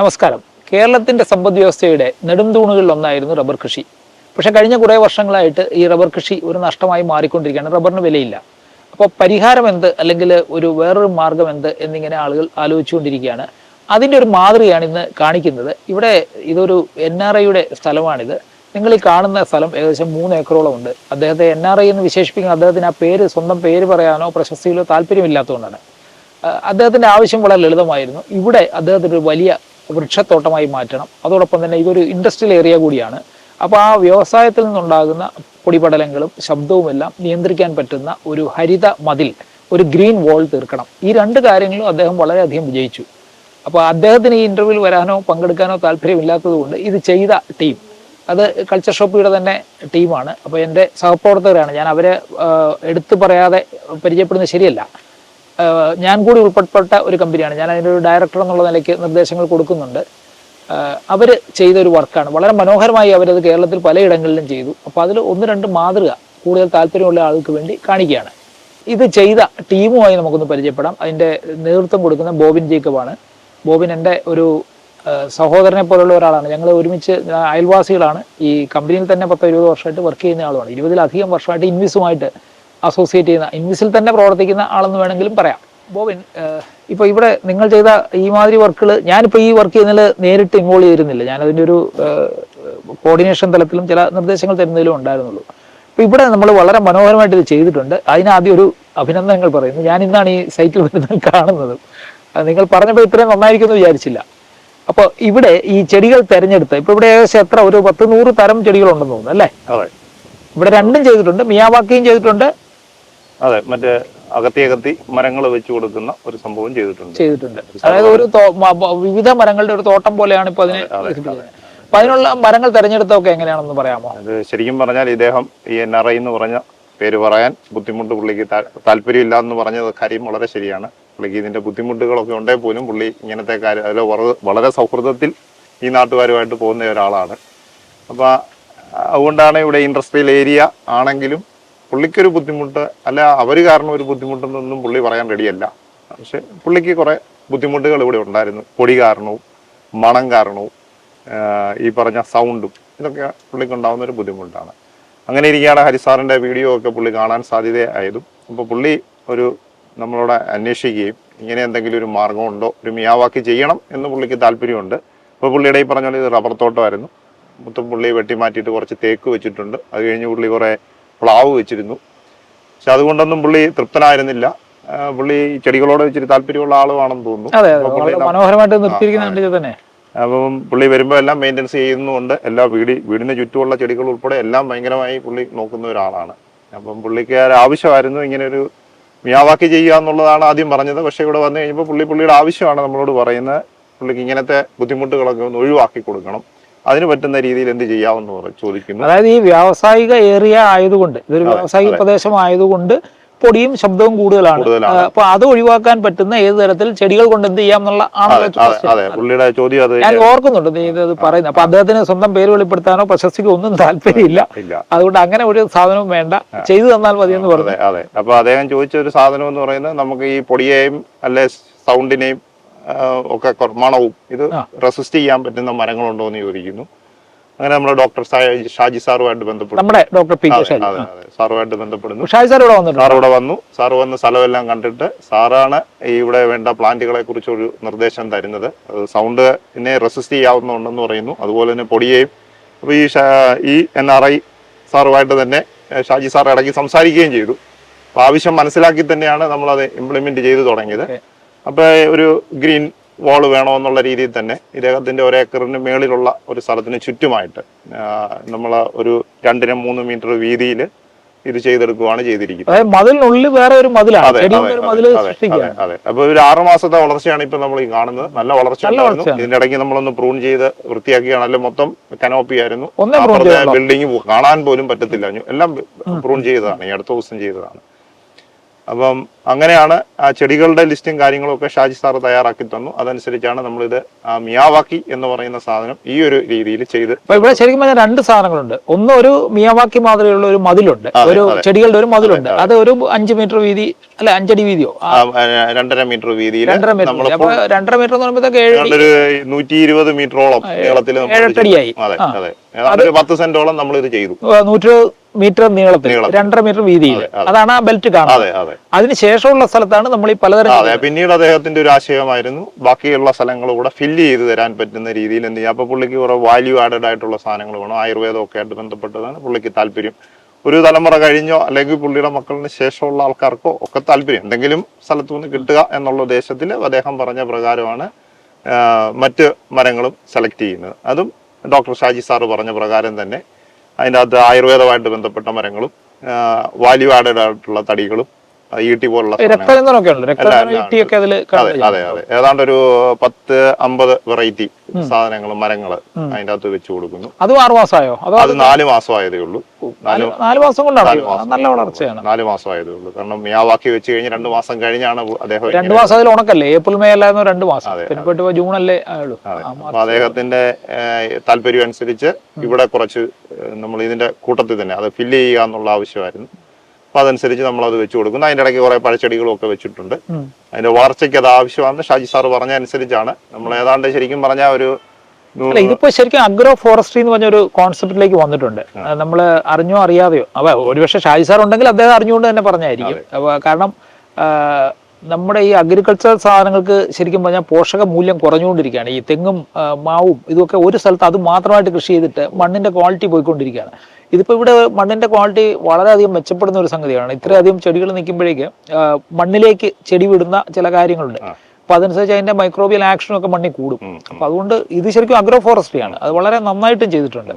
നമസ്കാരം. കേരളത്തിന്റെ സമ്പദ് വ്യവസ്ഥയുടെ നെടുംതൂണുകളിൽ ഒന്നായിരുന്നു റബ്ബർ കൃഷി. പക്ഷെ കഴിഞ്ഞ കുറേ വർഷങ്ങളായിട്ട് ഈ റബ്ബർ കൃഷി ഒരു നഷ്ടമായി മാറിക്കൊണ്ടിരിക്കുകയാണ്. റബ്ബറിന് വിലയില്ല. അപ്പോൾ പരിഹാരം എന്ത്? അല്ലെങ്കിൽ ഒരു വേറൊരു മാർഗം എന്ത്? എന്നിങ്ങനെ ആളുകൾ ആലോചിച്ചുകൊണ്ടിരിക്കുകയാണ്. അതിന്റെ ഒരു മാതൃകയാണ് ഇന്ന് കാണിക്കുന്നത്. ഇവിടെ ഇതൊരു എൻ ആർ ഐയുടെ സ്ഥലമാണിത്. നിങ്ങൾ ഈ കാണുന്ന സ്ഥലം ഏകദേശം മൂന്ന് ഏക്കറോളം ഉണ്ട്. അദ്ദേഹത്തെ എൻ ആർ ഐ എന്ന് വിശേഷിപ്പിക്കുന്ന അദ്ദേഹത്തിന് ആ പേര് സ്വന്തം പേര് പറയാനോ പ്രശസ്തിയിലോ താല്പര്യമില്ലാത്തതുകൊണ്ടാണ്. അദ്ദേഹത്തിന്റെ ആവശ്യം വളരെ ലളിതമായിരുന്നു. ഇവിടെ അദ്ദേഹത്തിന് ഒരു വലിയ വൃക്ഷത്തോട്ടമായി മാറ്റണം. അതോടൊപ്പം തന്നെ ഇതൊരു ഇൻഡസ്ട്രിയൽ ഏരിയ കൂടിയാണ്. അപ്പോൾ ആ വ്യവസായത്തിൽ നിന്നുണ്ടാകുന്ന പൊടിപടലങ്ങളും ശബ്ദവും എല്ലാം നിയന്ത്രിക്കാൻ പറ്റുന്ന ഒരു ഹരിത മതിൽ ഒരു ഗ്രീൻ വാൾ തീർക്കണം. ഈ രണ്ട് കാര്യങ്ങളും അദ്ദേഹം വളരെയധികം വിജയിച്ചു. അപ്പോൾ അദ്ദേഹത്തിന് ഈ ഇന്റർവ്യൂവിൽ വരാനോ പങ്കെടുക്കാനോ താല്പര്യമില്ലാത്തത് കൊണ്ട് ഇത് ചെയ്ത ടീം അത് കൾച്ചർ ഷോപ്പിയുടെ തന്നെ ടീമാണ് അപ്പോൾ എന്റെ സഹപ്രവർത്തകരാണ്. ഞാൻ അവരെ എടുത്തു പറയാതെ പരിചയപ്പെടുന്നത് ശരിയല്ല. ഞാൻ കൂടി ഉൾപ്പെട്ട ഒരു കമ്പനിയാണ്. ഞാൻ അതിന്റെ ഒരു ഡയറക്ടർ എന്നുള്ള നിലയ്ക്ക് നിർദ്ദേശങ്ങൾ കൊടുക്കുന്നുണ്ട്. അവർ ചെയ്ത ഒരു വർക്കാണ് വളരെ മനോഹരമായി അവരത് കേരളത്തിൽ പലയിടങ്ങളിലും ചെയ്തു. അപ്പോൾ അതിൽ ഒന്ന് രണ്ട് മാതൃക കൂടുതൽ താല്പര്യമുള്ള ആൾക്ക് വേണ്ടി കാണിക്കുകയാണ്. ഇത് ചെയ്ത ടീമുമായി നമുക്കൊന്ന് പരിചയപ്പെടാം. അതിന്റെ നേതൃത്വം കൊടുക്കുന്ന ബോബിൻ ജേക്കബാണ്. ബോബിൻ എന്റെ ഒരു സഹോദരനെ പോലുള്ള ഒരാളാണ്. ഞങ്ങൾ ഒരുമിച്ച് അയൽവാസികളാണ്. ഈ കമ്പനിയിൽ തന്നെ പത്തോ ഇരുപത് വർഷമായിട്ട് വർക്ക് ചെയ്യുന്ന ആളുമാണ്. ഇരുപതിലധികം വർഷമായിട്ട് ഇൻവിസുമായിട്ട് അസോസിയേറ്റ് ചെയ്യുന്ന ഇൻവിസിൽ തന്നെ പ്രവർത്തിക്കുന്ന ആളെന്ന് വേണമെങ്കിലും പറയാം. ബോബിൻ ഇപ്പോൾ ഇപ്പൊ ഇവിടെ നിങ്ങൾ ചെയ്ത ഈ മാതിരി വർക്കുകൾ ഞാനിപ്പോ ഈ വർക്ക് ചെയ്യുന്നതിൽ നേരിട്ട് ഇൻവോൾവ് ചെയ്തിരുന്നില്ല. ഞാൻ അതിന്റെ ഒരു കോർഡിനേഷൻ തലത്തിലും ചില നിർദ്ദേശങ്ങൾ തരുന്നതിലും ഉണ്ടായിരുന്നുള്ളൂ. അപ്പൊ ഇവിടെ നമ്മൾ വളരെ മനോഹരമായിട്ട് ഇത് ചെയ്തിട്ടുണ്ട്. അതിനാദ്യം ഒരു അഭിനന്ദനങ്ങൾ പറയുന്നു. ഞാൻ ഇന്നാണ് ഈ സൈറ്റിൽ വരുന്നത് കാണുന്നത്. നിങ്ങൾ പറഞ്ഞപ്പോൾ ഇത്രയും നന്നായിരിക്കുമെന്ന് വിചാരിച്ചില്ല. അപ്പോൾ ഇവിടെ ഈ ചെടികൾ തെരഞ്ഞെടുത്ത് ഇപ്പൊ ഇവിടെ ഏകദേശം എത്ര? ഒരു പത്ത് നൂറ് തരം ചെടികളുണ്ടെന്ന് തോന്നുന്നു അല്ലേ? ഇവിടെ രണ്ടും ചെയ്തിട്ടുണ്ട്. മിയാവാക്കിയും ചെയ്തിട്ടുണ്ട്. അതെ മറ്റേ അകത്തി അകത്തി മരങ്ങൾ വെച്ച് കൊടുക്കുന്ന ഒരു സംഭവം ചെയ്തിട്ടുണ്ട്. ചെയ്തിട്ടുണ്ട്. അതായത് ഒരു വിവിധ മരങ്ങളുടെ ഒരു തോട്ടം പോലെയാണ് ഇപ്പൊ അതിനെ. അപ്പൊ അതിനുള്ള മരങ്ങൾ തെരഞ്ഞെടുത്തൊക്കെ എങ്ങനെയാണെന്ന് പറയാമോ? അത് ശരിക്കും പറഞ്ഞാൽ ഇദ്ദേഹം ഈ എൻ ആർ ഐ എന്ന് പറഞ്ഞ പേര് പറയാൻ ബുദ്ധിമുട്ട് പുള്ളിക്ക് താല്പര്യമില്ല എന്ന് പറഞ്ഞത് കാര്യം വളരെ ശരിയാണ്. പുള്ളിക്ക് ഇതിന്റെ ബുദ്ധിമുട്ടുകളൊക്കെ ഉണ്ടേ പോലും പുള്ളി ഇങ്ങനത്തെ കാര്യം അതിൽ വളരെ സൗഹൃദത്തിൽ ഈ നാട്ടുകാരുമായിട്ട് പോകുന്ന ഒരാളാണ്. അപ്പൊ അതുകൊണ്ടാണ് ഇവിടെ ഇൻഡസ്ട്രിയൽ ഏരിയ ആണെങ്കിലും പുള്ളിക്കൊരു ബുദ്ധിമുട്ട് അല്ല അവർ കാരണം ഒരു ബുദ്ധിമുട്ടെന്നൊന്നും പുള്ളി പറയാൻ റെഡിയല്ല. പക്ഷെ പുള്ളിക്ക് കുറെ ബുദ്ധിമുട്ടുകൾ ഇവിടെ ഉണ്ടായിരുന്നു. പൊടി കാരണവും മണം കാരണവും ഈ പറഞ്ഞ സൗണ്ടും ഇതൊക്കെ പുള്ളിക്ക് ഉണ്ടാകുന്ന ഒരു ബുദ്ധിമുട്ടാണ്. അങ്ങനെ ഇരിക്കുകയാണ് ഹരിസാറിന്റെ വീഡിയോ ഒക്കെ പുള്ളി കാണാൻ സാധ്യതയായതും അപ്പോൾ പുള്ളി ഒരു നമ്മളോട് അന്വേഷിക്കുകയും ഇങ്ങനെ എന്തെങ്കിലും ഒരു മാർഗമുണ്ടോ ഒരു മിയാവാക്കി ചെയ്യണം എന്ന് പുള്ളിക്ക് താല്പര്യമുണ്ട്. അപ്പോൾ പുള്ളിയുടെ ഈ പറഞ്ഞ പോലെ ഇത് റബ്ബർ തോട്ടമായിരുന്നു. മൊത്തം പുള്ളി വെട്ടി മാറ്റിയിട്ട് കുറച്ച് തേക്ക് വെച്ചിട്ടുണ്ട്. അത് കഴിഞ്ഞ് പുള്ളി കുറെ പ്ലാവ് വെച്ചിരുന്നു. പക്ഷെ അതുകൊണ്ടൊന്നും പുള്ളി തൃപ്തനായിരുന്നില്ല. പുള്ളി ചെടികളോട് ഇച്ചിരി താല്പര്യമുള്ള ആളുമാണെന്ന് തോന്നുന്നു. മനോഹരമായിട്ട് നിർത്തിയിരിക്കുന്നുണ്ട് ഇത് തന്നെ. അപ്പം പുള്ളി വരുമ്പോൾ എല്ലാം മെയിന്റെനൻസ് ചെയ്യുന്നുണ്ട് എല്ലാ വീടി വീടിന് ചുറ്റുമുള്ള ചെടികൾ ഉൾപ്പെടെ എല്ലാം ഭയങ്കരമായി പുള്ളി നോക്കുന്ന ഒരാളാണ്. അപ്പം പുള്ളിക്ക് ആവശ്യമായിരുന്നു ഇങ്ങനെ ഒരു മിയാവാക്കി ചെയ്യുക എന്നുള്ളതാണ് ആദ്യം പറഞ്ഞത്. പക്ഷേ ഇവിടെ വന്നു കഴിഞ്ഞപ്പോൾ പുള്ളി പുള്ളിയുടെ ആവശ്യമാണ് നമ്മളോട് പറയുന്നത്. പുള്ളിക്ക് ഇങ്ങനത്തെ ബുദ്ധിമുട്ടുകളൊക്കെ ഒന്ന് ഒഴിവാക്കി കൊടുക്കണം. അതിന് പറ്റുന്ന രീതിയിൽ എന്ത് ചെയ്യാമെന്ന് ചോദിക്കുന്നു. അതായത് ഈ വ്യാവസായിക ഏരിയ ആയതുകൊണ്ട് ഇതൊരു വ്യാവസായിക പ്രദേശം ആയതുകൊണ്ട് പൊടിയും ശബ്ദവും കൂടുതലാണ്. അപ്പൊ അത് ഒഴിവാക്കാൻ പറ്റുന്ന ഏത് തരത്തിൽ ചെടികൾ കൊണ്ട് എന്ത് ചെയ്യാം എന്നുള്ള പുള്ളിയുടെ ചോദ്യം അത് ഞാൻ ഓർക്കുന്നുണ്ട് നീ ഇത് പറയുന്നത്. അപ്പൊ അദ്ദേഹത്തിന് സ്വന്തം പേര് വെളിപ്പെടുത്താനോ പ്രശസ്തിക്കോ ഒന്നും താല്പര്യമില്ല. അതുകൊണ്ട് അങ്ങനെ ഒരു സാധനവും വേണ്ട. ചെയ്തു തന്നാൽ മതി എന്ന് പറഞ്ഞു. അതെ അപ്പൊ അദ്ദേഹം ചോദിച്ച ഒരു സാധനം എന്ന് പറയുന്നത് നമുക്ക് ഈ പൊടിയെയും അല്ലെ സൗണ്ടിനെയും ഒക്കെ മണവും ഇത് റെസിസ്റ്റ് ചെയ്യാൻ പറ്റുന്ന മരങ്ങളുണ്ടോ എന്ന് ചോദിക്കുന്നു. അങ്ങനെ നമ്മുടെ ഡോക്ടർ ഷാജി സാറുമായിട്ട് ബന്ധപ്പെടുന്നു. നമ്മുടെ ഡോക്ടർ പി സാറുമായിട്ട് ബന്ധപ്പെടുന്നു. ഷാജി സാർ ഇവിടെ വന്നിട്ടുണ്ട്. സാർ ഇവിടെ വന്നു. സാർ വന്ന് സ്ഥലമെല്ലാം കണ്ടിട്ട് സാറാണ് ഇവിടെ വേണ്ട പ്ലാന്റുകളെ കുറിച്ച് ഒരു നിർദ്ദേശം തരുന്നത്. സൗണ്ടിനെ റെസിസ്റ്റ് ചെയ്യാവുന്നുണ്ടെന്ന് പറയുന്നു. അതുപോലെ തന്നെ പൊടിയെയും. അപ്പൊ ഈ ഈ എൻ ആർ ഐ സാറുമായിട്ട് തന്നെ ഷാജി സാർ ഇടയ്ക്ക് സംസാരിക്കുകയും ചെയ്തു. അപ്പൊ ആവശ്യം മനസ്സിലാക്കി തന്നെയാണ് നമ്മൾ അത് ഇംപ്ലിമെന്റ് ചെയ്തു തുടങ്ങിയത്. Okay. അപ്പൊ ഒരു ഗ്രീൻ വാൾ വേണമെന്നുള്ള രീതിയിൽ തന്നെ ഇദ്ദേഹത്തിന്റെ ഒരേക്കറിന് മേളിലുള്ള ഒരു സ്ഥലത്തിന് ചുറ്റുമായിട്ട് നമ്മൾ ഒരു രണ്ടിനും മൂന്ന് മീറ്റർ വീതിയിൽ ഇത് ചെയ്തെടുക്കുകയാണ് ചെയ്തിരിക്കുന്നത്. മതിലിനുള്ളിൽ വേറെ ഒരു മതിലാണ് അതെ അപ്പൊ ഒരു ആറു മാസത്തെ വളർച്ചയാണ് ഇപ്പൊ നമ്മൾ ഈ കാണുന്നത്. നല്ല വളർച്ച. ഇതിന്റെ ഇടയ്ക്ക് നമ്മളൊന്ന് പ്രൂൺ ചെയ്ത് വൃത്തിയാക്കിയാണ് അല്ലെങ്കിൽ മൊത്തം കനോപ്പി ആയിരുന്നു. ബിൽഡിംഗ് കാണാൻ പോലും പറ്റത്തില്ല. എല്ലാം പ്രൂൺ ചെയ്തതാണ് ഈ അടുത്ത ദിവസം ചെയ്തതാണ്. അപ്പം അങ്ങനെയാണ് ആ ചെടികളുടെ ലിസ്റ്റും കാര്യങ്ങളൊക്കെ ഷാജി സാർ തയ്യാറാക്കി തന്നു. അതനുസരിച്ചാണ് നമ്മളിത് ആ മിയാവാക്കി എന്ന് പറയുന്ന സാധനം ഈ ഒരു രീതിയിൽ ചെയ്ത് അപ്പൊ ഇവിടെ ശരിക്കും പറഞ്ഞാൽ രണ്ട് സാധനങ്ങളുണ്ട്. ഒന്ന് ഒരു മിയാവാക്കി മാതിരിയുള്ള ഒരു മതിലുണ്ട്. ഒരു ചെടികളുടെ ഒരു മതിലുണ്ട്. അത് ഒരു അഞ്ച് മീറ്റർ വീതി അല്ല അഞ്ചടി വീതിയോ? രണ്ടര മീറ്റർ വീതിയിൽ രണ്ടര മീറ്റർ. അപ്പൊ രണ്ടര മീറ്റർ എന്ന് പറയുമ്പോഴത്തേക്ക് ഏഴ് അടി ഒരു നൂറ്റി ഇരുപത് മീറ്ററോളം നീളത്തിൽ ഏഴെട്ടടിയായി. അതെ അതെ. പത്ത് സെന്റോളം നമ്മൾ ഇത് ചെയ്തു നൂറ്റി മീറ്റർ നീളത്തിൽ. രണ്ടര മീറ്റർ വീതിയിൽ അതെ, അതെ. അതാണ് ആ ബെൽറ്റ് കാണുന്നത്. അതിനുശേഷമുള്ള അതെ. അതിന് ശേഷമുള്ള സ്ഥലത്താണ് നമ്മൾ ഈ പലതരം പിന്നീട് അദ്ദേഹത്തിന്റെ ഒരു ആശയമായിരുന്നു. ബാക്കിയുള്ള സ്ഥലങ്ങൾ കൂടെ ഫില്ല് ചെയ്ത് തരാൻ പറ്റുന്ന രീതിയിൽ എന്ത് ചെയ്യാം? അപ്പൊ പുള്ളിക്ക് കുറെ വാല്യൂ ആഡഡ് ആയിട്ടുള്ള സാധനങ്ങൾ വേണം. ആയുർവേദം ഒക്കെ ആയിട്ട് ബന്ധപ്പെട്ടതാണ് പുള്ളിക്ക് താല്പര്യം. ഒരു തലമുറ കഴിഞ്ഞോ അല്ലെങ്കിൽ പുള്ളിയുടെ മക്കളിന് ശേഷമുള്ള ആൾക്കാർക്കോ ഒക്കെ താല്പര്യം. എന്തെങ്കിലും സ്ഥലത്തു നിന്ന് കിട്ടുക എന്നുള്ള ഉദ്ദേശത്തിൽ അദ്ദേഹം പറഞ്ഞ പ്രകാരമാണ് മറ്റ് മരങ്ങളും സെലക്ട് ചെയ്യുന്നത്. അതും ഡോക്ടർ ഷാജി സാറ് പറഞ്ഞ പ്രകാരം തന്നെ. അതിന്റെ അകത്ത് ആയുർവേദമായിട്ട് ബന്ധപ്പെട്ട മരങ്ങളും വാല്യൂ തടികളും ഈട്ടി പോലുള്ള അതെ അതെ ഏതാണ്ട് ഒരു പത്ത് അമ്പത് വെറൈറ്റി സാധനങ്ങൾ മരങ്ങൾ അതിന്റെ അകത്ത് വെച്ച് കൊടുക്കുന്നു. അത് ആറു മാസമായോ? അതോ നാല് മാസമായതേ ഉള്ളൂ. നാല് മാസം കൊണ്ടാണ്? നല്ല വളർച്ചയാണ്. നാല് മാസമായതേ ഉള്ളൂ. കാരണം മിയാവാക്കി വെച്ച് കഴിഞ്ഞ് രണ്ട് മാസം കഴിഞ്ഞാണ് അദ്ദേഹം രണ്ടു മാസം അതിൽ ഉണക്കല്ലേ? ഏപ്രിൽ മേ അല്ലായിരുന്നു രണ്ട് മാസം. അതെ, ജൂൺ അല്ലേ ആയുള്ളൂ. അദ്ദേഹത്തിന്റെ താല്പര്യം അനുസരിച്ച് ഇവിടെ കുറച്ച് നമ്മൾ ഇതിന്റെ കൂട്ടത്തിൽ തന്നെ അത് ഫില്ല് ചെയ്യുക എന്നുള്ള ആവശ്യമായിരുന്നു. അപ്പൊ അതനുസരിച്ച് നമ്മൾ അത് വെച്ച് കൊടുക്കുന്നു. അതിന്റെ ഇടയ്ക്ക് കുറെ പഴച്ചെടികളും ഒക്കെ വെച്ചിട്ടുണ്ട് അതിന്റെ വളർച്ചയ്ക്ക് അത് ആവശ്യമാണെന്ന് ഷാജി സാർ പറഞ്ഞ അനുസരിച്ചാണ്. നമ്മൾ ഏതാണ്ട് ശരിക്കും പറഞ്ഞ ഒരു ഇതിപ്പോ ശരിക്കും അഗ്രോ ഫോറസ്ട്രി എന്ന് പറഞ്ഞ ഒരു കോൺസെപ്റ്റിലേക്ക് വന്നിട്ടുണ്ട്. നമ്മൾ അറിഞ്ഞോ അറിയാതെയോ. അപ്പൊ ഒരുപക്ഷെ ഷാജി സാർ ഉണ്ടെങ്കിൽ അദ്ദേഹം അറിഞ്ഞുകൊണ്ട് തന്നെ പറഞ്ഞായിരിക്കും. കാരണം നമ്മുടെ ഈ അഗ്രികൾച്ചർ സാധനങ്ങൾക്ക് ശരിക്കും പറഞ്ഞാൽ പോഷക മൂല്യം കുറഞ്ഞുകൊണ്ടിരിക്കുകയാണ്. ഈ തെങ്ങും മാവും ഇതൊക്കെ ഒരു സ്ഥലത്ത് അത് മാത്രമായിട്ട് കൃഷി ചെയ്തിട്ട് മണ്ണിന്റെ ക്വാളിറ്റി പോയിക്കൊണ്ടിരിക്കുകയാണ്. ഇതിപ്പോ ഇവിടെ മണ്ണിന്റെ ക്വാളിറ്റി വളരെയധികം മെച്ചപ്പെടുന്ന ഒരു സംഗതിയാണ്. ഇത്രയധികം ചെടികൾ നിൽക്കുമ്പോഴേക്ക് മണ്ണിലേക്ക് ചെടി വിടുന്ന ചില കാര്യങ്ങളുണ്ട്. അപ്പൊ അതനുസരിച്ച് അതിന്റെ മൈക്രോബിയൽ ആക്ഷനും ഒക്കെ മണ്ണിൽ കൂടും. അപ്പൊ അതുകൊണ്ട് ഇത് ശരിക്കും അഗ്രോ ഫോറസ്ട്രി ആണ്. അത് വളരെ നന്നായിട്ടും ചെയ്തിട്ടുണ്ട്.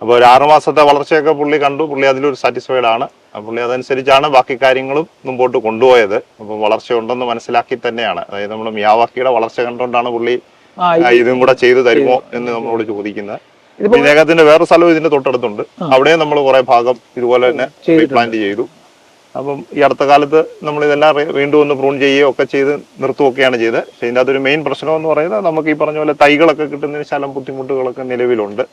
അപ്പൊ ഒരു ആറു മാസത്തെ വളർച്ചയൊക്കെ പുള്ളി കണ്ടു. പുള്ളി അതിലൊരു സാറ്റിസ്ഫൈഡ് ആണ്. പുള്ളി അതനുസരിച്ചാണ് ബാക്കി കാര്യങ്ങളും മുമ്പോട്ട് കൊണ്ടുപോയത്. അപ്പൊ വളർച്ച ഉണ്ടെന്ന് മനസ്സിലാക്കി തന്നെയാണ്. അതായത് നമ്മൾ മിയാവാക്കിയുടെ വളർച്ച കണ്ടുകൊണ്ടാണ് പുള്ളി ഇതും കൂടെ ചെയ്തു തരുമോ എന്ന് നമ്മളോട് ചോദിക്കുന്നത്. ഇദ്ദേഹത്തിന്റെ വേറെ സ്ഥലവും ഇതിന്റെ തൊട്ടടുത്തുണ്ട്. അവിടെയും നമ്മൾ കുറെ ഭാഗം ഇതുപോലെ തന്നെ പ്ലാന്റ് ചെയ്തു. അപ്പം ഈ അടുത്ത കാലത്ത് നമ്മൾ ഇതെല്ലാം വീണ്ടും ഒന്ന് പ്രൂൺ ചെയ്യുകയോ ഒക്കെ ചെയ്ത് നിർത്തുകയൊക്കെയാണ് ചെയ്തത്. പക്ഷെ ഇതിന്റെ അതൊരു മെയിൻ പ്രശ്നം എന്ന് പറയുന്നത് നമുക്ക് ഈ പറഞ്ഞ പോലെ തൈകളൊക്കെ കിട്ടുന്നതിന് ശലം ബുദ്ധിമുട്ടുകളൊക്കെ നിലവിലുണ്ട്.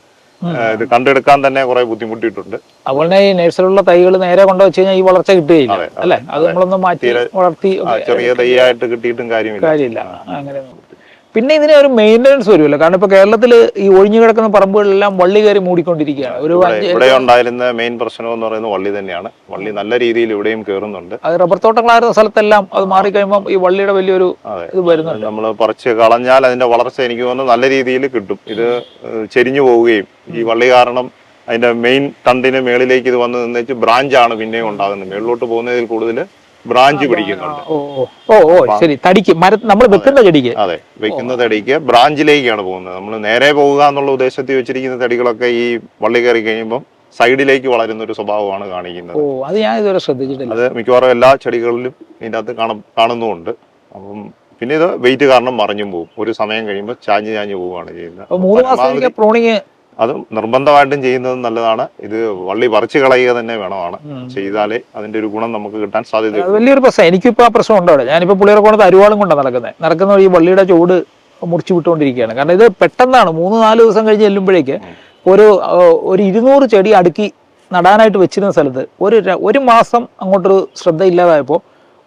ഇത് കണ്ടെടുക്കാൻ തന്നെ കുറെ ബുദ്ധിമുട്ടിയിട്ടുണ്ട്. അതുപോലെ ഈ നഴ്സറിയിലുള്ള തൈകൾ നേരെ കൊണ്ടുവച്ച് കഴിഞ്ഞാൽ ഈ വളർച്ച കിട്ടുകയില്ല. അല്ലെ? അത് നമ്മളൊന്ന് മാറ്റി വളർത്തി ചെറിയ തൈയായിട്ട് കിട്ടിയിട്ടും കാര്യമില്ല. കാര്യമില്ല. അങ്ങനെ പിന്നെ ഇതിന് ഒരു മെയിന്റനൻസ് വരുമല്ലോ. കാരണം ഇപ്പൊ കേരളത്തിൽ ഈ ഒഴിഞ്ഞു കിടക്കുന്ന പറമ്പുകളെല്ലാം വള്ളി കയറി മൂടിക്കൊണ്ടിരിക്കുകയാണ്. ഒരു ഇവിടെ ഉണ്ടായിരുന്ന മെയിൻ പ്രശ്നം എന്ന് പറയുന്നത് വള്ളി തന്നെയാണ്. വള്ളി നല്ല രീതിയിൽ ഇവിടെയും കയറുന്നുണ്ട് അത് റബ്ബർ തോട്ടങ്ങളായിരുന്ന സ്ഥലത്തെല്ലാം അത് മാറിക്കഴിയുമ്പോൾ ഈ വള്ളിയുടെ വലിയൊരു ഇത് വരുന്നുണ്ട്. നമ്മൾ പറിച്ച് കളഞ്ഞാൽ അതിന്റെ വളർച്ച എനിക്ക് തോന്നുന്നു നല്ല രീതിയിൽ കിട്ടും. ഇത് ചെരിഞ്ഞു പോവുകയും ഈ വള്ളി കാരണം അതിന്റെ മെയിൻ തണ്ടിന് മേളിലേക്ക് ഇത് വന്ന് നിന്നേച്ച് ബ്രാഞ്ചാണ് പിന്നെയും ഉണ്ടാകുന്നത്. മേളിലോട്ട് പോകുന്നതിൽ കൂടുതൽ ബ്രാഞ്ച് പിടിക്കുന്നുണ്ട്. ഓ ഓ ഓ ശരി. തടിക്ക് മര നമ്മൾ വെക്കുന്ന ചെടിക്ക്. അതെ വെക്കുന്ന തടിക്ക് ബ്രാഞ്ചിലേക്കാണ് പോകുന്നത്. നമ്മൾ നേരെ പോവുക എന്നുള്ള ഉദ്ദേശത്തിൽ വെച്ചിരിക്കുന്ന തടികളൊക്കെ ഈ വള്ളി കയറി കഴിയുമ്പോൾ സൈഡിലേക്ക് വളരുന്ന ഒരു സ്വഭാവമാണ് കാണിക്കുന്നത്. ഓ അത് ഞാൻ ഇതുവരെ ശ്രദ്ധിച്ചിട്ടില്ല. അത് മിക്കവാറും എല്ലാ ചെടികളിലും ഇതിനകത്ത് അകത്ത് കാണുന്നുമുണ്ട്. അപ്പം പിന്നെ ഇത് വെയിറ്റ് കാരണം മറിഞ്ഞും പോകും. ഒരു സമയം കഴിയുമ്പോൾ ചാഞ്ഞ് ചാഞ്ഞ് പോവുകയാണ് ചെയ്യുന്നത്. മൂന്ന് പ്രൂണിങ് അത് നിർബന്ധമായിട്ടും ചെയ്യുന്നത് നല്ലതാണ്. ഇത് വള്ളി പറിച്ചു കളയുക തന്നെ വേണമാണ്. ചെയ്താലേ അതിന്റെ ഒരു ഗുണം നമുക്ക് കിട്ടാൻ സാധ്യത വലിയൊരു പ്രശ്നം. എനിക്കിപ്പോ ആ പ്രശ്നം ഉണ്ട്? അവിടെ ഞാനിപ്പോ പുള്ളിയുടെ കൊണ്ടത് അരുവാളും കൊണ്ടാണ് നടക്കുന്നത് നടക്കുന്ന ഈ വള്ളിയുടെ ചൂട് മുറിച്ചു വിട്ടുകൊണ്ടിരിക്കുകയാണ്. കാരണം ഇത് പെട്ടെന്നാണ്. മൂന്ന് നാല് ദിവസം കഴിഞ്ഞ് ചെല്ലുമ്പോഴേക്ക് ഒരു ഒരു ഇരുന്നൂറ് ചെടി അടുക്കി നടാനായിട്ട് വെച്ചിരുന്ന സ്ഥലത്ത് ഒരു ഒരു മാസം അങ്ങോട്ടൊരു ശ്രദ്ധ ഇല്ലാതായപ്പോൾ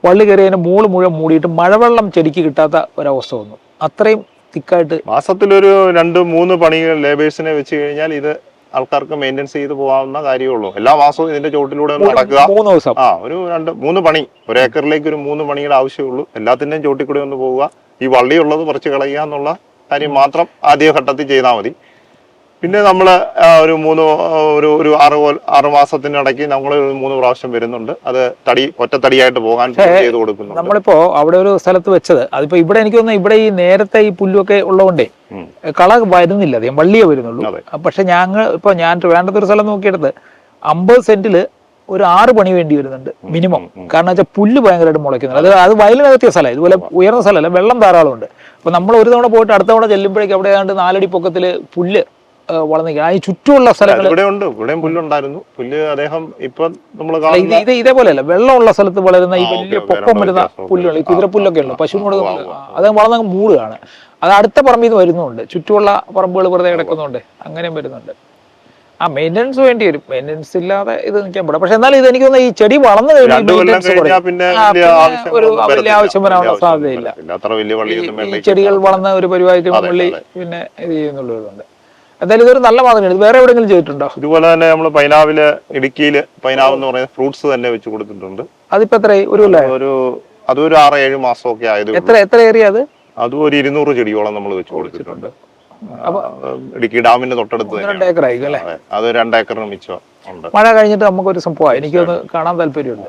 വള്ളി കയറി അതിന്റെ മൂൾ മുഴുവൻ മൂടിയിട്ട് മഴവെള്ളം ചെടിക്ക് കിട്ടാത്ത ഒരവസ്ഥ വന്നു. അത്രയും തിക്കായിട്ട് മാസത്തിലൊരു രണ്ട് മൂന്ന് പണികൾ ലേബേഴ്സിനെ വെച്ച് കഴിഞ്ഞാൽ ഇത് ആൾക്കാർക്ക് മെയിന്റെനൻസ് ചെയ്ത് പോകാവുന്ന കാര്യമുള്ളൂ. എല്ലാ മാസവും ഇതിന്റെ ചോട്ടിലൂടെ നടക്കുക. മൂന്ന് ദിവസം. ആ ഒരു രണ്ട് മൂന്ന് പണി. ഒരു ഏക്കറിലേക്ക് ഒരു മൂന്ന് പണിയുടെ ആവശ്യമുള്ളൂ. എല്ലാത്തിന്റെയും ചോട്ടിൽ കൂടെ ഒന്ന് പോവുക. ഈ വള്ളിയുള്ളത് കുറച്ച് പറിച്ച് കളയുക എന്നുള്ള കാര്യം മാത്രം ആദ്യ ഘട്ടത്തിൽ ചെയ്താൽ മതി. പിന്നെ നമ്മൾ ഒരു മൂന്ന് ഒരു ഒരു ആറ് ആറ് മാസത്തിനിടയ്ക്ക് നമ്മൾ മൂന്ന് പ്രാവശ്യം വരുന്നുണ്ട്. അത് തടി ഒറ്റ തടിയായിട്ട് പോകാൻ ചെയ്ത് കൊടുക്കുന്നു നമ്മളിപ്പോ അവിടെ ഒരു സ്ഥലത്ത് വെച്ചത് അതിപ്പോ ഇവിടെ എനിക്ക് തോന്നുന്നു ഇവിടെ ഈ നേരത്തെ ഈ പുല്ലൊക്കെ ഉള്ളതുകൊണ്ടേ. കള വരുന്നില്ല അധികം വള്ളിയേ വരുന്നുള്ളൂ. പക്ഷെ ഞങ്ങൾ ഇപ്പൊ ഞാൻ വേണ്ടത് ഒരു സ്ഥലം നോക്കിയെടുത്ത് അമ്പത് സെന്റിൽ ഒരു ആറ് പണി വേണ്ടി വരുന്നുണ്ട് മിനിമം. കാരണം വെച്ചാൽ പുല്ല് ഭയങ്കരമായിട്ട് മുളയ്ക്കുന്നുണ്ട് അത് അത് വയലിനകത്തിയ സ്ഥലം ഇതുപോലെ ഉയർന്ന സ്ഥലമല്ല വെള്ളം ധാരാളമുണ്ട്. അപ്പൊ നമ്മൾ ഒരു തവണ പോയിട്ട് അടുത്ത തവണ ചെല്ലുമ്പോഴേക്കും അവിടെ ഏതാണ്ട് നാലടി പൊക്കത്തിൽ പുല്ല് വളർന്നിരിക്കുക ഈ ചുറ്റുമുള്ള സ്ഥലങ്ങൾ ഇവിടെ ഉണ്ട്. ഇവിടെയും പുല്ലുണ്ടായിരുന്നു. പുല്ല് അദ്ദേഹം ഇപ്പൊ നമ്മൾ ഇത് ഇതേപോലെയല്ല. വെള്ളമുള്ള സ്ഥലത്ത് വളരുന്ന ഈ വലിയ പൊക്കം വരുന്ന പുല്ലുകൾ ഈ. കുതിരപ്പുല്ലൊക്കെ ഉണ്ട്. പശുവിനോട് അത് വളർന്ന മൂടുകയാണ്. അത് അടുത്ത പറമ്പിൽ നിന്ന് വരുന്നുണ്ട്. ചുറ്റുമുള്ള പറമ്പുകൾ വെറുതെ കിടക്കുന്നുണ്ട്. അങ്ങനെയും വരുന്നുണ്ട്. ആ മെയിന്റനൻസ് വേണ്ടി വരും. മെയിന്റനൻസ് ഇല്ലാതെ ഇത് നിൽക്കാൻ പറ്റും പക്ഷെ എന്നാലും ഇത് എനിക്ക് തോന്നുന്നു ഈ ചെടി വളർന്നു കഴിഞ്ഞാൽ ഒരു വലിയ ആവശ്യം വരാനുള്ള സാധ്യതയില്ല. ഈ- ചെടികൾ വളർന്ന ഒരു പരിപാടിക്ക് അതെ, പുള്ളി പിന്നെ ഇത് ചെയ്യുന്നുള്ളതുകൊണ്ട് എന്തായാലും ഇതൊരു നല്ല മാതൃകയാണ് വേറെ എവിടെയെങ്കിലും ചെയ്തിട്ടുണ്ടോ? ഇതുപോലെ തന്നെ നമ്മൾ പൈനാവിൽ ഇടുക്കിയിൽ പൈനാവ് എന്ന് പറയുന്ന ഫ്രൂട്ട്സ് തന്നെ വെച്ച് കൊടുത്തിട്ടുണ്ട്. അതിപ്പോ എത്ര? ഒരു ഒരു അതൊരു ആറ് ഏഴ് മാസം ഒക്കെ ആയത് എത്ര എത്ര ഏരിയ അത്? അതും ഒരു ഇരുന്നൂറ് ചെടിയോളം നമ്മൾ വെച്ച് കൊടുത്തിട്ടുണ്ട്. ഇടുക്കി ഡാമിന്റെ തൊട്ടടുത്ത് രണ്ട് ഏക്കർ ആയിരിക്കും അല്ലേ? അതെ. രണ്ട് ഏക്കറിന് മിച്ചം മഴ കഴിഞ്ഞിട്ട് നമുക്ക് ഒരു സംഭവം എനിക്കൊന്ന് കാണാൻ താല്പര്യമുണ്ട്.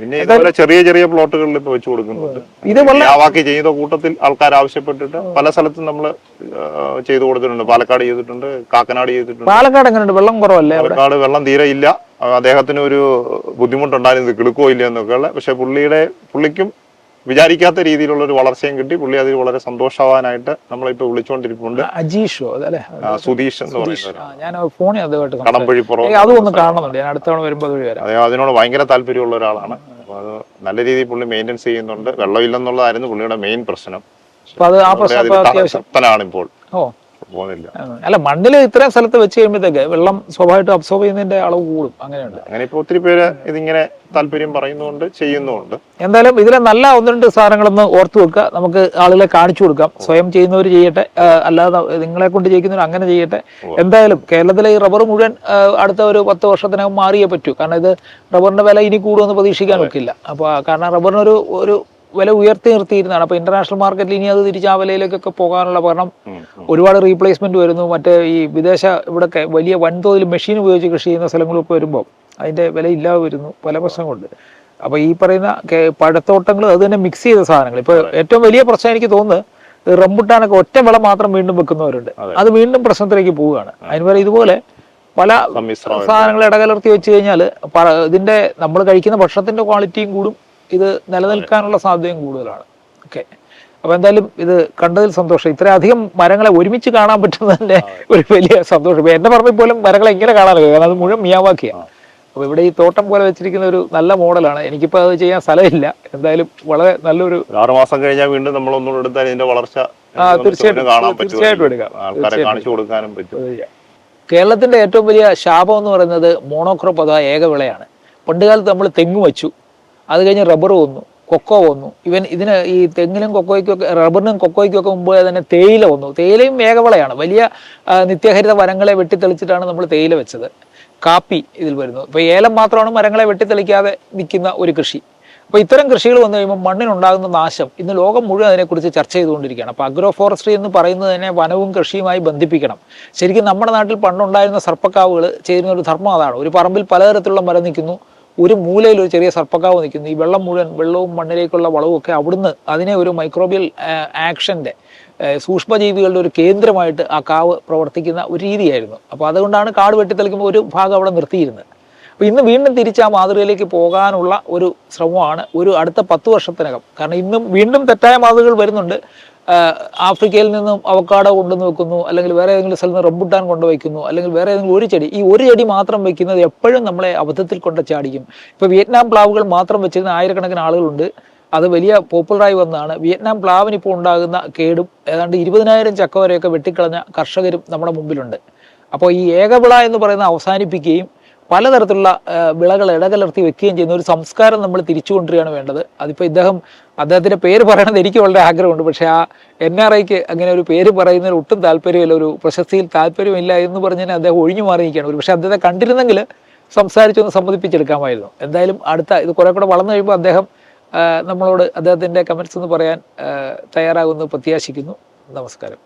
പിന്നെ ഇതുപോലെ ചെറിയ ചെറിയ പ്ലോട്ടുകളിൽ ഇപ്പൊ വെച്ച് കൊടുക്കുന്നുണ്ട്. ഇത് യാവാക്കി ചെയ്ത കൂട്ടത്തിൽ ആൾക്കാർ ആവശ്യപ്പെട്ടിട്ട് പല സ്ഥലത്തും നമ്മൾ ചെയ്തു കൊടുത്തിട്ടുണ്ട്. പാലക്കാട് ചെയ്തിട്ടുണ്ട് കാക്കനാട് ചെയ്തിട്ടുണ്ട്. പാലക്കാട് എങ്ങനെയുണ്ട്? വെള്ളം കുറവല്ലേ പാലക്കാട് വെള്ളം തീരെ ഇല്ല. അദ്ദേഹത്തിന് ഒരു ബുദ്ധിമുട്ടുണ്ടായിരുന്നു. കിളുക്കോ ഇല്ല എന്നൊക്കെയുള്ള പക്ഷെ പുള്ളിയുടെ പുള്ളിക്കും വിചാരിക്കാത്ത രീതിയിലുള്ള ഒരു വളർച്ചയും കിട്ടി. പുള്ളി അതിൽ വളരെ സന്തോഷവാനായിട്ട് നമ്മളിപ്പോ വിളിച്ചുകൊണ്ടിരിപ്പുണ്ട് അജീഷോ അതല്ലേ? സുധീഷ് എന്ന് പറയുന്നത് ആ, ഞാൻ ഫോണിൽ അതുമായിട്ട് സംസാരിച്ചു. കടമ്പഴിപ്പുറം ഏയ്, അതും ഒന്ന് കാണുന്നുണ്ട് ഞാൻ അടുത്ത തവണ വരുമ്പോൾ അതുവഴി വരാം. അദ്ദേഹം അതിനോട് ഭയങ്കര താല്പര്യമുള്ള ഒരാളാണ്. അത് നല്ല രീതിയിൽ പുള്ളി മെയിന്റെനൻസ് ചെയ്യുന്നുണ്ട്. വെള്ളമില്ലെന്നുള്ളതായിരുന്നു പുള്ളിയുടെ മെയിൻ പ്രശ്നം. തൃപ്തനാണ് ഇപ്പോൾ ഓ. പോകുന്നില്ല അല്ല മണ്ണിൽ ഇത്രയും സ്ഥലത്ത് വെച്ച് കഴിയുമ്പോഴത്തേക്ക് വെള്ളം സ്വാഭാവികമായിട്ട് അബ്സോർബ് ചെയ്യുന്നതിന്റെ അളവ് കൂടും. അങ്ങനെയുണ്ട്. അങ്ങനെ ഇപ്പൊ ഒത്തിരി പേര് ഇതിങ്ങനെ താല്പര്യം പറയുന്നുണ്ട് ചെയ്യുന്നുണ്ട് എന്തായാലും ഇതിലെ നല്ല ഒന്ന് രണ്ട് സാധനങ്ങളൊന്ന് ഓർത്തു വെക്കുക. നമുക്ക് ആളുകളെ കാണിച്ചു കൊടുക്കാം. സ്വയം ചെയ്യുന്നവർ ചെയ്യട്ടെ. അല്ലാതെ നിങ്ങളെ കൊണ്ട് ചെയ്യിക്കുന്നവർ അങ്ങനെ ചെയ്യട്ടെ. എന്തായാലും കേരളത്തിലെ ഈ റബ്ബർ മുഴുവൻ അടുത്ത ഒരു പത്ത് വർഷത്തിനകം മാറിയേ പറ്റൂ. കാരണം ഇത് റബ്ബറിന്റെ വില ഇനി കൂടുമെന്ന് പ്രതീക്ഷിക്കാൻ ഒക്കില്ല. അപ്പോൾ കാരണം റബ്ബറിനൊരു ഒരു വില ഉയർത്തി നിർത്തിയിരുന്നതാണ്. അപ്പോൾ ഇന്റർനാഷണൽ മാർക്കറ്റിൽ ഇനി അത് തിരിച്ച് ആ വിലയിലേക്കൊക്കെ പോകാനുള്ള കാരണം. ഒരുപാട് റീപ്ലേസ്മെന്റ് വരുന്നു. മറ്റേ ഈ വിദേശ ഇവിടെ വലിയ വൻതോതിൽ മെഷീൻ ഉപയോഗിച്ച് കൃഷി ചെയ്യുന്ന സ്ഥലങ്ങളൊക്കെ വരുമ്പോൾ അതിന്റെ വില ഇല്ലാതെ വരുന്നു പല പ്രശ്നങ്ങളുണ്ട്. അപ്പൊ ഈ പറയുന്ന പഴത്തോട്ടങ്ങൾ അത് തന്നെ മിക്സ് ചെയ്ത സാധനങ്ങൾ. ഇപ്പൊ ഏറ്റവും വലിയ പ്രശ്നം എനിക്ക് തോന്നുന്നത് റംബുട്ടാനൊക്കെ ഒറ്റ വിള മാത്രം വീണ്ടും വെക്കുന്നവരുണ്ട്. അത്. വീണ്ടും പ്രശ്നത്തിലേക്ക് പോവുകയാണ്. അതിന് പറയുന്നത് ഇതുപോലെ പല സാധനങ്ങൾ ഇടകലർത്തി വെച്ച് കഴിഞ്ഞാൽ ഇതിന്റെ നമ്മൾ കഴിക്കുന്ന ഭക്ഷണത്തിന്റെ ക്വാളിറ്റിയും കൂടും. ഇത് നിലനിൽക്കാനുള്ള സാധ്യതയും കൂടുതലാണ്. ഓക്കെ അപ്പൊ എന്തായാലും ഇത് കണ്ടതിൽ സന്തോഷം. ഇത്രയധികം മരങ്ങളെ ഒരുമിച്ച് കാണാൻ പറ്റുന്നതിന്റെ ഒരു വലിയ സന്തോഷം. ഇപ്പൊ എന്റെ പറമ്പിൽ പോലും മരങ്ങളെ ഇങ്ങനെ കാണാൻ കാരണം അത് മുഴുവൻ മിയാവാക്കിയാണ് അപ്പൊ ഇവിടെ ഈ തോട്ടം പോലെ വെച്ചിരിക്കുന്ന ഒരു നല്ല മോഡലാണ്. എനിക്കിപ്പോ അത് ചെയ്യാൻ സ്ഥലമില്ല. എന്തായാലും വളരെ നല്ലൊരു ആറുമാസം ആറ് മാസം കഴിഞ്ഞാൽ വീണ്ടും നമ്മൾ ഒന്നും എടുത്താൽ ഇതിന്റെ വളർച്ച തീർച്ചയായിട്ടും, എടുക്കാം. കാണിച്ചു കൊടുക്കാനും പറ്റും. കേരളത്തിന്റെ ഏറ്റവും വലിയ ശാപം എന്ന് പറയുന്നത് മോണോക്രോപ്പ് അഥവാ ഏകവിളയാണ്. പണ്ടുകാലത്ത് നമ്മൾ തെങ്ങ് വെച്ചു. അത് കഴിഞ്ഞ് റബ്ബർ വന്നു കൊക്കോ വന്നു. ഇവൻ ഇതിന് ഈ തെങ്ങിലും കൊക്കോയ്ക്കും ഒക്കെ റബ്ബറിനും കൊക്കോയ്ക്കും ഒക്കെ മുമ്പ് തന്നെ തേയില വന്നു. തേയിലയും വേഗവളയാണ് വലിയ നിത്യഹരിത വനങ്ങളെ വെട്ടിത്തെളിച്ചിട്ടാണ് നമ്മൾ തേയില വെച്ചത്. കാപ്പി ഇതിൽ വരുന്നു. ഇപ്പൊ ഏലം മാത്രമാണ് മരങ്ങളെ വെട്ടിത്തെളിക്കാതെ നിൽക്കുന്ന ഒരു കൃഷി. അപ്പൊ ഇത്തരം കൃഷികൾ വന്നു കഴിയുമ്പോൾ മണ്ണിനുണ്ടാകുന്ന നാശം. ഇന്ന് ലോകം മുഴുവൻ അതിനെക്കുറിച്ച് ചർച്ച ചെയ്തുകൊണ്ടിരിക്കുകയാണ്. അപ്പൊ അഗ്രോ ഫോറസ്ട്രി എന്ന് പറയുന്നത് തന്നെ വനവും കൃഷിയുമായി ബന്ധിപ്പിക്കണം. ശരിക്കും നമ്മുടെ നാട്ടിൽ പണ്ടുണ്ടായിരുന്ന സർപ്പക്കാവുകൾ ചെയ്യുന്ന ഒരു ധർമ്മം അതാണ്. ഒരു പറമ്പിൽ പലതരത്തിലുള്ള മരം നിൽക്കുന്നു. ഒരു മൂലയിൽ ഒരു ചെറിയ സർപ്പക്കാവ് നിൽക്കുന്നു. ഈ വെള്ളം മുഴുവൻ വെള്ളവും മണ്ണിലേക്കുള്ള വളവും ഒക്കെ അവിടുന്ന് അതിനെ ഒരു മൈക്രോബിയൽ ആക്ഷന്റെ സൂക്ഷ്മജീവികളുടെ ഒരു കേന്ദ്രമായിട്ട് ആ കാവ് പ്രവർത്തിക്കുന്ന ഒരു രീതിയായിരുന്നു. അപ്പോൾ അതുകൊണ്ടാണ് കാട് വെട്ടിത്തെളിക്കുമ്പോൾ ഒരു ഭാഗം അവിടെ നിർത്തിയിരുന്നത്. അപ്പോൾ ഇന്ന് വീണ്ടും തിരിച്ച് ആ മാതൃകയിലേക്ക് പോകാനുള്ള ഒരു ശ്രമമാണ് ഒരു അടുത്ത പത്ത് വർഷത്തിനകം. കാരണം ഇന്നും വീണ്ടും തെറ്റായ മാതൃകകൾ വരുന്നുണ്ട്. ആഫ്രിക്കയിൽ നിന്നും അവക്കാട കൊണ്ടുവന്ന് വെക്കുന്നു അല്ലെങ്കിൽ വേറെ ഏതെങ്കിലും സ്ഥലത്ത് നിന്ന് റംബുട്ടാൻ കൊണ്ടുവയ്ക്കുന്നു അല്ലെങ്കിൽ വേറെ ഏതെങ്കിലും ഒരു ചെടി ഈ ഒരു ചെടി മാത്രം വെക്കുന്നത് എപ്പോഴും നമ്മളെ അബദ്ധത്തിൽ കൊണ്ട് ചാടിക്കും. ഇപ്പോൾ വിയറ്റ്നാം പ്ലാവുകൾ മാത്രം വെച്ചിരുന്ന ആയിരക്കണക്കിന് ആളുകളുണ്ട്. അത് വലിയ പോപ്പുലറായി വന്നതാണ്. വിയറ്റ്നാം പ്ലാവിന് ഇപ്പോൾ ഉണ്ടാകുന്ന കേടും ഏതാണ്ട് ഇരുപതിനായിരം ചക്ക വരെയൊക്കെ വെട്ടിക്കളഞ്ഞ കർഷകരും നമ്മുടെ മുമ്പിലുണ്ട്. അപ്പോൾ ഈ ഏകവിള എന്ന് പറയുന്ന അവസാനിപ്പിക്കുകയും പലതരത്തിലുള്ള വിളകൾ ഇടകലർത്തി വെക്കുകയും ചെയ്യുന്ന ഒരു സംസ്കാരം നമ്മൾ തിരിച്ചു കൊണ്ടുവരികയാണ് വേണ്ടത്. അതിപ്പോൾ ഇദ്ദേഹം അദ്ദേഹത്തിന്റെ പേര് പറയണത് എനിക്ക് വളരെ ആഗ്രഹമുണ്ട്. പക്ഷേ ആ എൻ ആർ ഐക്ക് അങ്ങനെ ഒരു പേര് പറയുന്നതിൽ ഒട്ടും താല്പര്യമില്ല. ഒരു പ്രശസ്തിയിൽ താല്പര്യമില്ല എന്ന് പറഞ്ഞാൽ അദ്ദേഹം ഒഴിഞ്ഞു മാറിയിരിക്കുകയാണ്. ഒരു പക്ഷേ അദ്ദേഹത്തെ കണ്ടിരുന്നെങ്കിൽ സംസാരിച്ചൊന്ന് സമ്മതിപ്പിച്ചെടുക്കാമായിരുന്നു. എന്തായാലും അടുത്ത ഇത് കുറെ കൂടെ വളർന്നു കഴിയുമ്പോൾ അദ്ദേഹം നമ്മളോട് അദ്ദേഹത്തിന്റെ കമൻസ് എന്ന് പറയാൻ തയ്യാറാകുമെന്ന് പ്രത്യാശിക്കുന്നു. നമസ്കാരം.